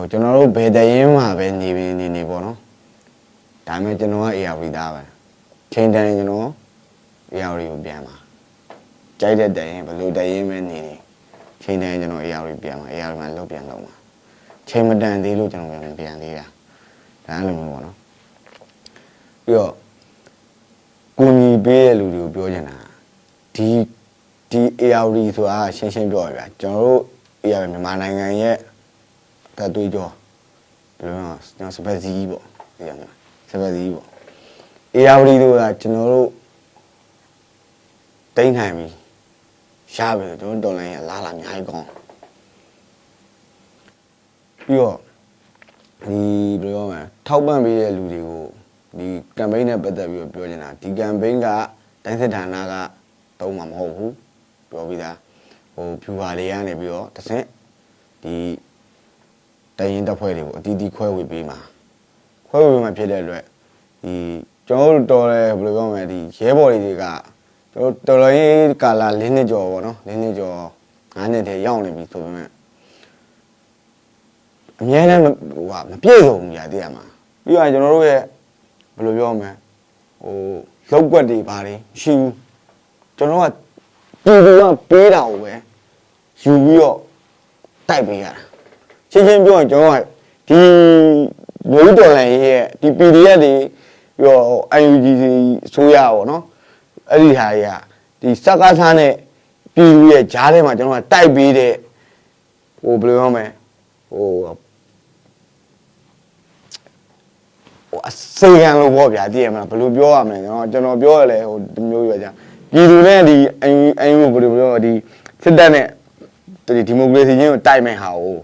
ဟိုကျွန်တော်တို့ဘယ်တရင်မှာပဲနေနေနေနေပေါ့နော်ဒါပေမဲ့ကျွန်တော်က AR သားပဲချိန်တန်ရင်ကျွန်တော် AR ကိုပြန်ပါကြိုက်တဲ့တရင်ဘယ်လိုတရင်ပဲနေနေချိန်တန်ရင်ကျွန်တော် AR ပြန်ပါ AR မှာလောက်ပြန်လောက်ပါချိန်မတန်သေးလို့ကျွန်တော်ပြန်ပြန်သေးတာဒါအဲ့လိုမျိုးပေါ့နော်ပြီးတော့ကိုညီပေးတဲ့လူတွေကိုပြောချင်တာဒီဒီ AR ဆိုတာရှင်းရှင်းပြောရပြကျွန်တော်တို့ AR မြန်မာနိုင်ငံရဲ့ တသွေးကြောဘယ်လိုလဲကျွန်တော်စပက်စီးပေါ့ဒီရမှာစပက်စီးပေါ့အေယာဝတီတို့ကကျွန်တော်တို့တိမ့်နိုင်ပြီရပြီကျွန်တော်တော်လိုင်းရလာလာအများကြီးကောင်းပြီးတော့ဒီဘယ်လိုပြောမလဲထောက်ပံ့ပေးတဲ့လူတွေကိုဒီကမ်ပိန်းနဲ့ပတ်သက်ပြီးတော့ပြောချင်တာဒီကမ်ပိန်းကတိုင်းစစ်ဌာနကတုံးမှာမဟုတ်ဘူးပြောပြီးသားဟိုဖြူပါလေးကနေပြီးတော့တစ်ဆင့်ဒီ တရင်တပ်ဖွဲ့တွေကိုအတီးတီးခွဲဝေပေးမှာခွဲဝေပေးမှာဖြစ်တဲ့အတွက်ဒီကျွန်တော်တို့တော်တယ်ဘယ်လိုပြောမလဲဒီရဲဘော်တွေကကျွန်တော်တော်တော်ရေးကာလာ၄နှစ်ကျော်ပေါ့နော်၄နှစ်ကျော်၅နှစ်တည်းရောက်နေပြီဆိုပေမဲ့အများနဲ့ဟိုကမပြည့်စုံဘူးညာတည်ရမှာပြီးတော့ကျွန်တော်တို့ရဲ့ဘယ်လိုပြောမလဲဟိုလောက်ကွက်တွေပါတယ်ရှိဘူးကျွန်တော်ကပြည်သူကပေးတာကိုပဲယူပြီးတော့တိုက်ပေးရတာ ချင်းချင်းပြောရင်ကျွန်တော်ကဒီမျိုးတော်လန်ရဲ့ဒီ PDF တွေပြီးတော့ UNG ဆိုရပါတော့အဲ့ဒီဟာတွေကဒီစကားစားနဲ့ပြည်သူရဲ့ဂျားထဲမှာကျွန်တော်ကတိုက်ပေးတဲ့ဟိုဘယ်လိုပြောမလဲဟိုဟိုအစေခံလို့ပေါ့ဗျာတည်ရမလားဘယ်လိုပြောရမလဲကျွန်တော်ကျွန်တော်ပြောရလဲဟိုဒီမျိုးရွာကြပြည်သူနဲ့ဒီအန်အန်ဘယ်လိုပြောဒီစစ်တပ်နဲ့ဒီဒီမိုကရေစီချင်းကိုတိုက်မဲ့ဟာကို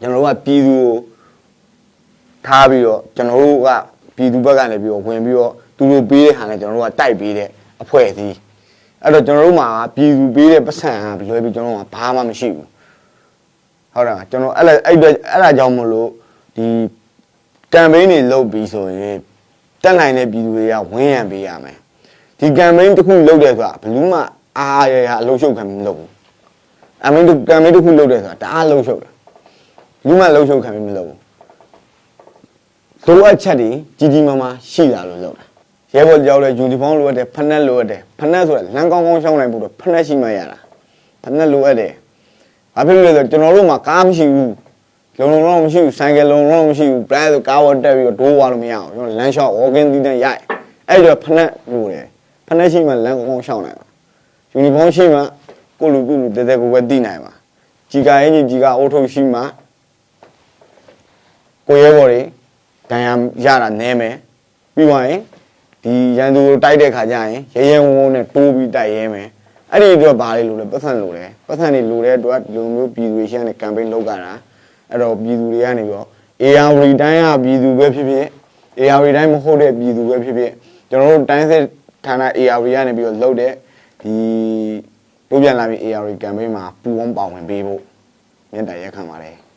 ကျွန်တော်တို့ကပြည်သူကိုထားပြီးတော့ကျွန်တော်တို့ကပြည်သူဘက်ကနေပြီးတော့ဝင်ပြီးတော့သူတို့ပေးတဲ့ဟာနဲ့ကျွန်တော်တို့ကတိုက်ပေးတဲ့အဖွဲ့အစည်းအဲ့တော့ကျွန်တော်တို့မှာပြည်သူပေးတဲ့ပတ်စံကလွယ်ပြီးကျွန်တော်တို့ကဘာမှမရှိဘူးဟုတ်တယ်မကျွန်တော်အဲ့လက်အဲ့အတွက်အဲ့ဒါကြောင့်မလို့ဒီကမ်ပိန်းတွေလုပ်ပြီးဆိုရင်တက်နိုင်တဲ့ပြည်သူတွေကဝင်းရံပေးရမယ်ဒီကမ်ပိန်းတစ်ခုလုပ်တယ်ဆိုတာဘယ်လို့မှအားရရအလုံးရှုပ်ခံမလုပ်ဘူးအမင်းတို့ကမ်ပိန်းတစ်ခုလုပ်တယ်ဆိုတာတအားလုံးရှုပ်တယ် လူမလှုပ်ရှုပ်ခံပြီးမလုပ်ဘူးလိုအပ်ချက်တွေကြီးကြီးမားမားရှိလာလို့လုပ်တာရဲဘော်ကြောက်လဲယူနီဖောင်းလိုအပ်တယ်ဖနက်လိုအပ်တယ်ဖနက်ဆိုတာလမ်းကောင်းကောင်းရှောင်းနိုင်ဖို့တော့ဖနက်ရှိမှရတာဖနက်လိုအပ်တယ်ဘာဖြစ်လို့လဲဆိုတော့ကျွန်တော်တို့မှာကားမရှိဘူးလုံလုံတော့မရှိဘူးဆိုင်ကယ်လုံလုံမရှိဘူးပရိုက်ဆိုကားဝတ်တက်ပြီးတော့ဒိုးသွားလို့မရအောင်ကျွန်တော်လမ်းလျှောက် walking တီးတဲ့ရိုက်အဲ့တော့ဖနက်လိုတယ်ဖနက်ရှိမှလမ်းကောင်းကောင်းရှောင်းနိုင်မှာယူနီဖောင်းရှိမှကိုလူကိုလူတဲတဲကိုပဲတီးနိုင်မှာကြီးကာရင်ကြီးကာအိုးထုတ်ရှိမှ ကိုရဲဘော်တွေဒဏ်ရာရတာနည်းမယ်ပြီးသွားရင်ဒီရန်သူကိုတိုက်တဲ့ခါကျရင်ရဲရဲဝုန်းဝုန်းနဲ့တိုးပြီးတိုက်ရဲမယ်အဲ့ဒီအတွက်ဘာလဲလို့လဲပတ်စံလို့လဲပတ်စံတွေလိုတဲ့အတွက်ဒီလိုမျိုးပြည်သူတွေရှမ်းတဲ့ campaign လုပ်ကြတာအဲ့တော့ပြည်သူတွေကနေပြီးတော့ AR တိုင်းကပြည်သူပဲဖြစ်ဖြစ် AR တိုင်းမဟုတ်တဲ့ပြည်သူပဲဖြစ်ဖြစ်ကျွန်တော်တို့တိုင်းစစ်ဌာန AR ကနေပြီးတော့လုပ်တဲ့ဒီတို့ပြန်လာပြီး AR campaign မှာပူပေါင်းပါဝင်ပေးဖို့မြတ်တရရက်ခံပါတယ်